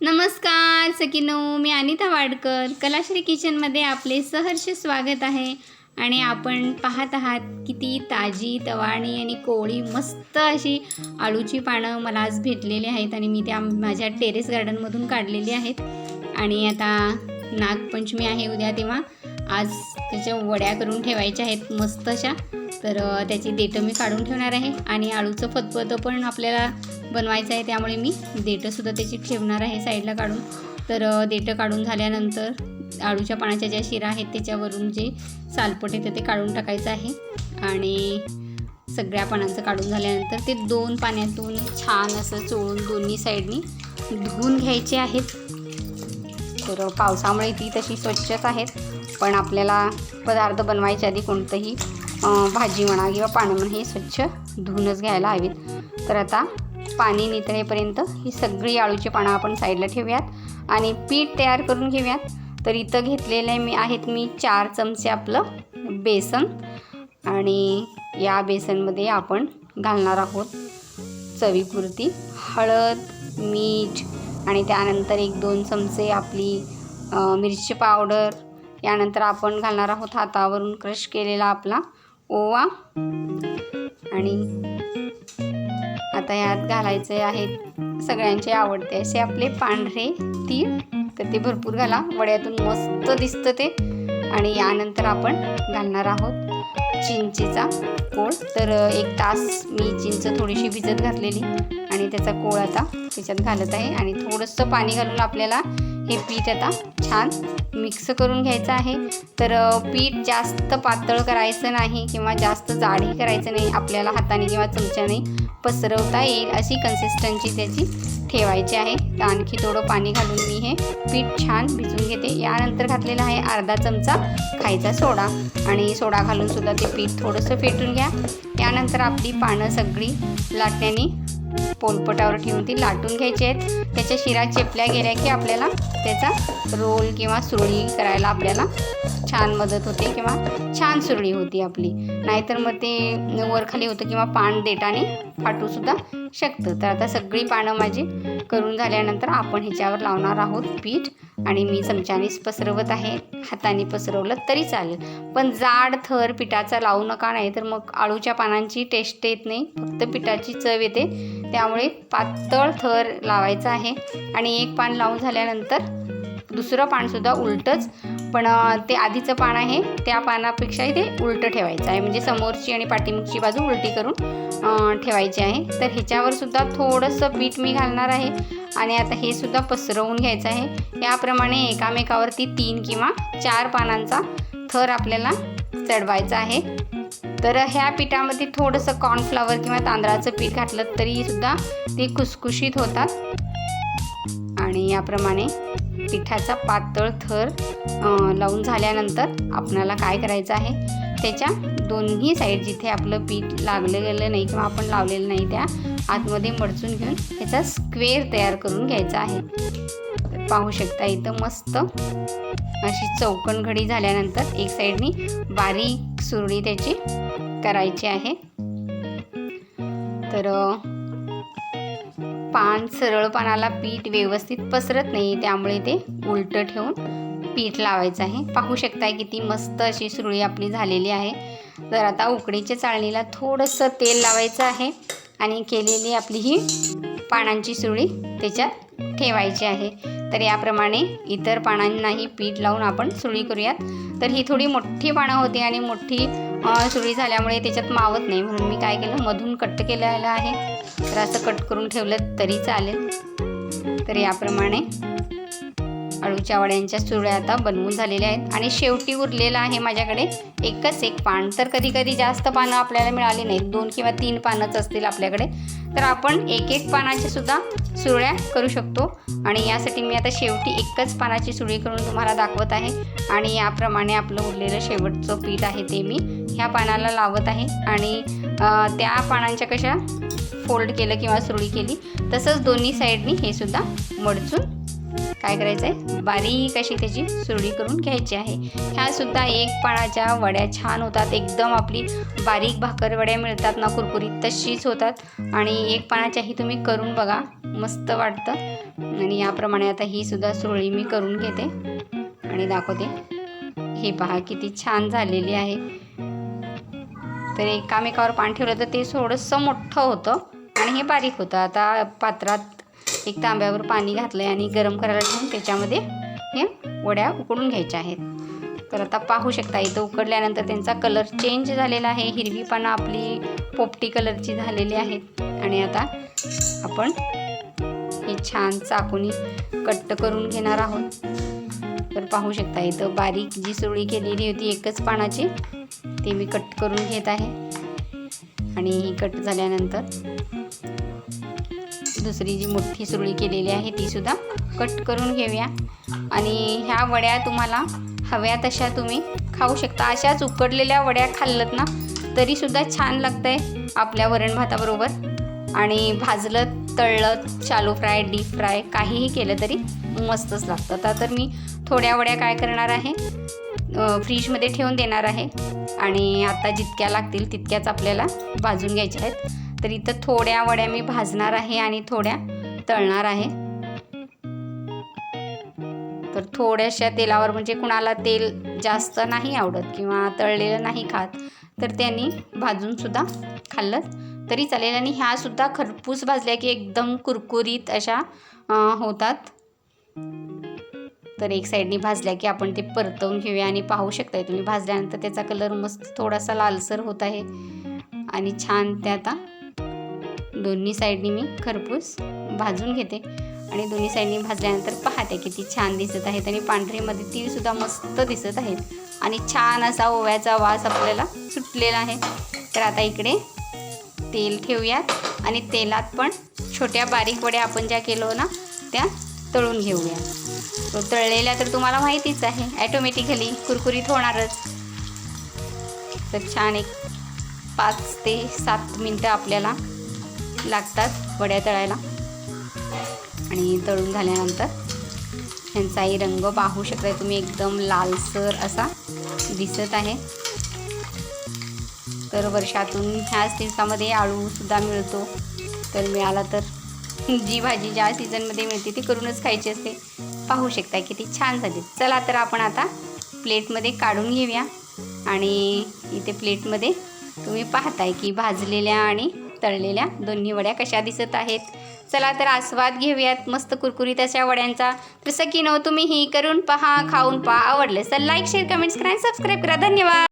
नमस्कार सकिनो मी अनिता वाडकर. कलाश्री किचनमध्ये आपले सहर्ष स्वागत आहे. आणि आपण पाहत आहात किती ताजी तवाणी आणि कोळी मस्त अशी आळूची पानं मला आज भेटलेली आहेत आणि मी त्या माझ्या टेरेस गार्डनमधून काढलेली आहेत. आणि आता नागपंचमी आहे उद्या तेव्हा आज त्याच्या वड्या करून ठेवायच्या आहेत मस्त अशा. तर त्याची देठं मी काढून ठेवणार आहे. आणि आळूचं फतफतं पण आपल्याला बनवायचं आहे त्यामुळे मी देठंसुद्धा त्याची ठेवणार आहे साईडला काढून. तर देठं काढून झाल्यानंतर आळूच्या पानाच्या ज्या शिरा आहेत त्याच्यावरून जे सालपट येतं ते काढून टाकायचं आहे. आणि सगळ्या पानांचं काढून झाल्यानंतर ते दोन पाण्यातून छान असं चोळून दोन्ही साईडनी धुवून घ्यायचे आहेत. तर पावसामुळे ती तशी स्वच्छच आहेत. पण आपल्याला पदार्थ बनवायच्या आधी कोणतंही भाजी म्हणा किंवा पानं म्हणा हे स्वच्छ धुवूनच घ्यायला हवीत. तर आता पाणी नितळेपर्यंत ही सगळी आळूची पानं आपण साईडला ठेवूयात आणि पीठ तयार करून घेऊयात. तर इथं घेतलेले मी आहेत मी चार चमचे आपलं बेसन आणि या बेसनमध्ये आपण घालणार आहोत चवीपुरती हळद मीठ आणि त्यानंतर एक दोन चमचे आपली मिरची पावडर. यानंतर आपण घालणार आहोत हातावरून क्रश केलेला आपला ओवा. आणि आता यात घालायचे आहेत सगळ्यांचे आवडते असे आपले पांढरे तीळ. तर ते भरपूर घाला. वड्यातून मस्त दिसतं ते. आणि यानंतर आपण घालणार आहोत चिंचेचा कोळ. तर एक तास मी चिंच थोडीशी भिजत घातलेली आणि त्याचा कोळ आता त्याच्यात घालत आहे. आणि थोडंसं पाणी घालून आपल्याला हे पीठ आता छान मिक्स करून घ्यायचं आहे. तर पीठ जास्त पातळ करायचं नाही किंवा जास्त जाडही करायचं नाही आपल्याला हाताने किंवा चमच्याने पसरवता येईल अशी कन्सिस्टन्सी त्याची ठेवायची आहे. तर आणखी थोडं पाणी घालून मी हे पीठ छान भिजवून घेते. यानंतर घातलेला आहे अर्धा चमचा खायचा सोडा आणि सोडा घालून सुद्धा ते पीठ थोडंसं फेटून घ्या. यानंतर आपली पानं सगळी लाटण्याने पोलपटावर ठेवून ती लाटून घ्यायची आहेत. त्याच्या शिरा चेपल्या गेल्या की आपल्याला त्याचा रोल किंवा सुरळी करायला आपल्याला छान मदत होते किंवा छान सुरळी होती आपली. नाहीतर मग ते वरखाली होतं किंवा पान देटाने फाटूसुद्धा शकतं. तर आता सगळी पानं माझी करून झाल्यानंतर आपण ह्याच्यावर लावणार आहोत पीठ आणि मी चमच्यानेच पसरवत आहे. हाताने पसरवलं तरी चालेल. पण जाड थर पिठाचा लावू नका नाही तर मग आळूच्या पानांची टेस्ट येत नाही. फक्त पिठाची चव येते. त्यामुळे पातळ थर लावायचा आहे. आणि एक पान लावून झाल्यानंतर दुसरं पानसुद्धा उलटंच. पण ते आधीचं पान आहे. त्या पानापेक्षाही ते उलटं ठेवायचं आहे. म्हणजे समोरची आणि पाठीमागची बाजू उलटी करून ठेवायची आहे. तर ह्याच्यावर सुद्धा थोडंसं पीठ मी घालणार आहे. आणि आता हे सुद्धा पसरवून घ्यायचं आहे. याप्रमाणे एकामेकावरती तीन किंवा चार पानांचा थर आपल्याला चढवायचा आहे. तर ह्या पिठामध्ये थोडंसं कॉर्नफ्लावर किंवा तांदळाचं पीठ घातलं तरीसुद्धा ते खुसखुशीत होतात. आणि याप्रमाणे पिठाचा पातळ थर लावून झाल्यानंतर आपणाला काय करायचं आहे? त्याच्या दोन्ही साईड जिथे आपलं पीठ लागलं गेलं नाही किंवा आपण लावलेलं नाही त्या आतमध्ये मडचून घेऊन त्याचा स्क्वेअर तयार करून घ्यायचा आहे. पाहू शकता इथं मस्त अशी चौकन घडी झाल्यानंतर एक साईडनी बारीक सुरळी त्याची करायची आहे. तर पान सरळ पानाला पीठ व्यवस्थित पसरत नाही त्यामुळे ते उलटं ठेवून पीठ लावायचं आहे. पाहू शकताय किती मस्त अशी सुरळी आपली झालेली आहे. तर आता उकडीच्या चाळणीला थोडंसं तेल लावायचं आहे आणि केलेली आपली ही पानांची सुरळी त्याच्यात ठेवायची आहे. तर याप्रमाणे इतर पानांनाही पीठ लावून आपण सुरळी करूयात. तर ही थोडी मोठी पानं होती आणि मोठी सुरी सुरळी झाल्यामुळे त्याच्यात मावत नाही. म्हणून मी काय केलं? मधून कट केलेलं आहे. तर असं कट करून ठेवलं तरी चालेल. तर याप्रमाणे अळूच्या वड्यांच्या सुरळ्या आता बनवून झालेल्या आहेत. आणि शेवटी उरलेलं आहे माझ्याकडे एकच एक पान. तर कधी कधी जास्त पानं आपल्याला मिळाली नाहीत. दोन किंवा तीन पानंच असतील आपल्याकडे. तर आपण एक एक पानाची सुद्धा सुरळ्या करू शकतो. आणि यासाठी मी आता शेवटी एकच पानाची सुरळी करून तुम्हाला दाखवत आहे. आणि याप्रमाणे आपलं उरलेलं शेवटचं पीठ आहे ते मी ह्या पानाला लावत आहे. आणि त्या पानांच्या कशा फोल्ड केलं किंवा सुरळी केली तसंच दोन्ही साईडनी हे सुद्धा मडचून काय करायचं आहे बारीक अशी त्याची सुरडी करून घ्यायची आहे. ह्या सुद्धा एक पानाच्या वड्या छान होतात. एकदम आपली बारीक भाकर वड्या मिळतात ना कुरकुरीत तशीच होतात. आणि एक पानाच्याही तुम्ही करून बघा. मस्त वाटतं. आणि याप्रमाणे आता ही सुद्धा सुरळी मी करून घेते. आणि दाखवते. हे पहा किती छान झालेली आहे. तर एकामेकावर पान ठेवलं तर ते थोडंसं मोठं होतं. आणि हे बारीक होतं. आता पात्रात एक तांब्यावर पाणी घातलं आहे आणि गरम करायला ठेवून त्याच्यामध्ये हे वड्या उकडून घ्यायच्या आहेत. तर आता पाहू शकता इथं उकडल्यानंतर त्यांचा कलर चेंज झालेला आहे. हिरवी पानं आपली पोपटी कलरची झालेली आहेत. आणि आता आपण हे छान चाकूनी कट्ट करून घेणार आहोत. तर पाहू शकता इथं बारीक जी सुरळी केलेली होती एकच पानाची ती मी कट करून घेत आहे. आणि ही कट झाल्यानंतर दुसरी जी मोठी सुरळी केलेली आहे ती सुद्धा कट करून घेऊया. आणि ह्या वड्या तुम्हाला हव्या तशा तुम्ही खाऊ शकता. अशाच उकडलेल्या वड्या खाल्लत ना तरीसुद्धा छान लागतं आहे आपल्या वरण भाताबरोबर. आणि भाजलं तळलं शालो फ्राय डीप फ्राय काहीही केलं तरी मस्तच लागतं. आता तर मी थोड्या वड्या काय करणार आहे? फ्रीजमध्ये ठेवून देणार आहे. आणि आता जितक्या लागतील तितक्याच आपल्याला भाजून घ्यायच्या आहेत. तर इथं थोड्या वड्या मी भाजणार आहे आणि थोड्या तळणार आहे. तर थोड्याशा तेलावर म्हणजे कुणाला तेल जास्त नाही आवडत किंवा तळलेलं नाही खात तर त्यांनी भाजूनसुद्धा खाल्लं तरी चालेल आणि ह्यासुद्धा खरपूस भाजल्या की एकदम कुरकुरीत अशा होतात. तर एक साईडनी भाजल्या की आपण ते परतवून घेऊया आणि पाहू शकताय तुम्ही. भाजल्यानंतर त्याचा कलर मस्त थोडासा लालसर होत आहे आणि छान ते आता दोन्ही साईडनी मी खरपूस भाजून घेते. आणि दोन्ही साईडनी भाजल्यानंतर पाहते किती छान दिसत आहेत. आणि पांढरीमध्ये तीळसुद्धा मस्त दिसत आहेत. आणि छान असा ओव्याचा वास आपल्याला सुटलेला आहे. तर आता इकडे तेल ठेवूयात. आणि तेलात पण छोट्या बारीक वड्या आपण ज्या केलो ना त्या तळून घेऊया. तो तळलेल्या तर तुम्हाला माहितीच आहे. ॲटोमॅटिकली कुरकुरीत होणारच. तर छान एक पाच ते सात मिनटं आपल्याला लागतात वड्या तळायला. आणि तळून झाल्यानंतर ह्यांचाही रंग पाहू शकता तुम्ही एकदम लालसर असा दिसत आहे. तर वर्षातून ह्याच दिवसामध्ये आळूसुद्धा मिळतो. तर मिळाला तर जी भाजी ज्या सीझनमध्ये मिळते ती करूनच खायची असते. पाहू शकता किती छान झाली. चला तर आपण आता प्लेटमध्ये काढून घेऊया. आणि इथे प्लेटमध्ये तुम्ही पाहताय की भाजलेल्या आणि तळलेल्या दोन्ही वड्या कशा दिसत आहेत? चला तर आस्वाद घेऊयात मस्त कुरकुरीत अशा वड्यांचा. तर सकीनो तुम्ही ही करून पहा खाऊन पहा आवडलं तर लाईक शेअर कमेंट्स करा सबस्क्राईब करा. धन्यवाद!